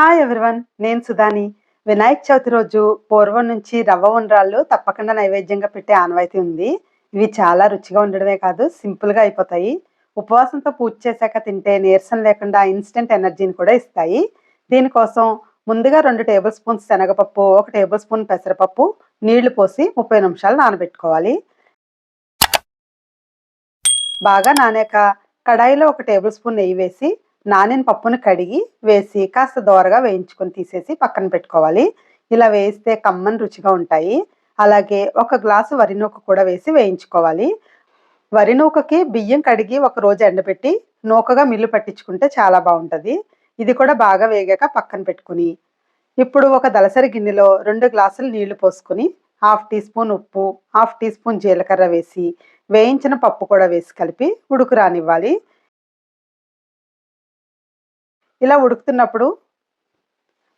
Hi everyone నేను సుధాని. వినాయక చవితి రోజు పూర్వం నుంచి రవ్వ ఉండ్రాళ్ళు తప్పకుండా నైవేద్యంగా పెట్టే ఆనవాయితీ ఉంది. ఇవి చాలా రుచిగా ఉండడమే కాదు సింపుల్గా అయిపోతాయి. ఉపవాసంతో పూజ చేశాక తింటే నీరసం లేకుండా ఇన్స్టెంట్ ఎనర్జీని కూడా ఇస్తాయి. దీనికోసం ముందుగా రెండు టేబుల్ స్పూన్స్ శనగపప్పు ఒక టేబుల్ స్పూన్ పెసరపప్పు నీళ్ళు పోసి ముప్పై నిమిషాలు నానబెట్టుకోవాలి. బాగా నానాక కడాయిలో ఒక టేబుల్ స్పూన్ నెయ్యి వేసి నానిన పప్పును కడిగి వేసి కాస్త దోరగా వేయించుకొని తీసేసి పక్కన పెట్టుకోవాలి. ఇలా వేస్తే కమ్మని రుచిగా ఉంటాయి. అలాగే ఒక గ్లాసు వరి నూక కూడా వేసి వేయించుకోవాలి. వరి నూకకి బియ్యం కడిగి ఒక రోజు ఎండబెట్టి నూకగా మిల్లు పట్టించుకుంటే చాలా బాగుంటుంది. ఇది కూడా బాగా వేగాక పక్కన పెట్టుకుని. ఇప్పుడు ఒక దలసరి గిన్నెలో రెండు గ్లాసులు నీళ్ళు పోసుకొని హాఫ్ టీ స్పూన్ ఉప్పు హాఫ్ టీ స్పూన్ జీలకర్ర వేసి వేయించిన పప్పు కూడా వేసి కలిపి ఉడుకు రానివ్వాలి. ఇలా ఉడుకుతున్నప్పుడు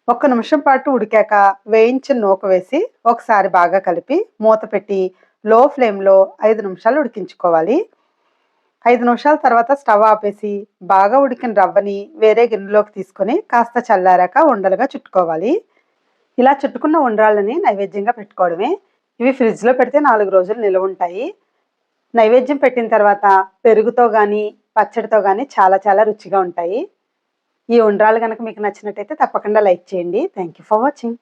ఒక్క నిమిషం పాటు ఉడికాక వేయించిన నూక వేసి ఒకసారి బాగా కలిపి మూత పెట్టి లో ఫ్లేమ్లో ఐదు నిమిషాలు ఉడికించుకోవాలి. ఐదు నిమిషాల తర్వాత స్టవ్ ఆపేసి బాగా ఉడికిన రవ్వని వేరే గిన్నెలోకి తీసుకొని కాస్త చల్లారాక ఉండలుగా చుట్టుకోవాలి. ఇలా చుట్టుకున్న ఉండ్రాళ్ళని నైవేద్యంగా పెట్టుకోవడమే. ఇవి ఫ్రిడ్జ్లో పెడితే నాలుగు రోజులు నిల్వ ఉంటాయి. నైవేద్యం పెట్టిన తర్వాత పెరుగుతో కానీ పచ్చడితో కానీ చాలా చాలా రుచిగా ఉంటాయి. ఈ ఉండ్రాలు కనుక మీకు నచ్చినట్టయితే తప్పకుండా లైక్ చేయండి. Thank you for watching